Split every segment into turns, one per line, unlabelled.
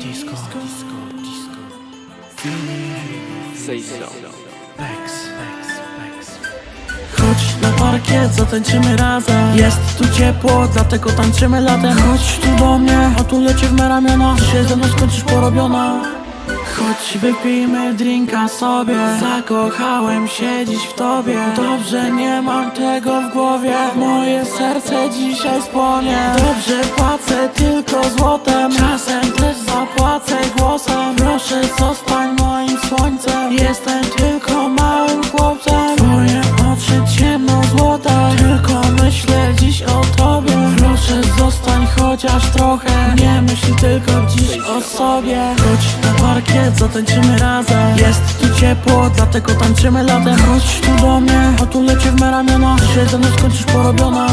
Disco, disco, disco.
Say so.
Pex, pex, pex. Chodź na parkiet, zatańczymy razem. Jest tu ciepło, dlatego tańczymy latem. Chodź tu do mnie, otulę cię w me ramiona. Się ze mną skończysz porobiona. Chodź wypijmy drinka sobie. Zakochałem się dziś w tobie. Dobrze nie mam tego w głowie. Moje serce dzisiaj spłonie. Dobrze płacę tylko złotem Jestem tylko małym chłopcem. Twoje oczy ciemno złote Tylko myślę dziś o tobie. Proszę zostań chociaż trochę. Nie myśl tylko dziś o sobie. Chodź na parkiet, zatańczymy razem. Jest tu ciepło, dlatego tańczymy latem. Chodź tu do mnie, otulę cię w me ramiona. Ze mną skończysz porobiona.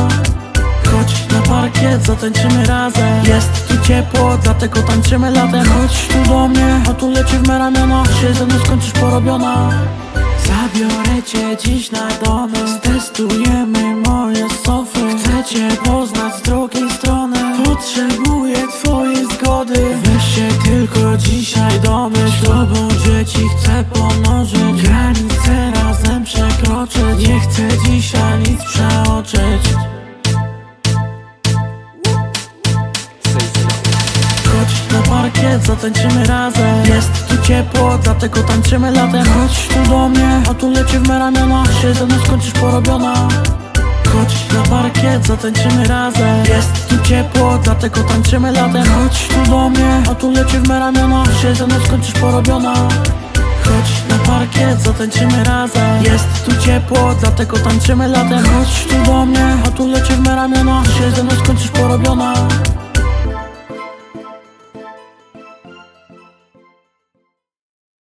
Chodź na parkiet, zatańczymy razem. Jest ciepło, dlatego tańczymy latem. Chodź tu do mnie, otulę cię w me ramiona. Się ze mną skończysz porobiona. Zabiorę cię dziś na domy. Testujemy moje sofy. Chcę cię poznać z drugiej strony. Potrzebuję twojej zgody. Weź się tylko dzisiaj domyśl. Z tobą dzieci chcę pomnożyć. Granice razem przekroczyć. Nie chcę dzisiaj nic przeoczyć Parkiet, zatańczymy razem. Jest tu ciepło, dlatego tańczymy latem. Chodź tu do mnie, otulę cię w me ramiona Się ze mną skończysz porobiona. Chodź na parkiet, zatańczymy razem. Jest tu ciepło, dlatego tańczymy latem. Chodź tu do mnie, otulę cię w me ramiona Się ze mną skończysz porobiona. Chodź na parkiet, zatańczymy razem. Jest tu ciepło, dlatego tańczymy latem. Chodź tu do mnie, otulę cię w me ramiona Się ze mną skończysz porobiona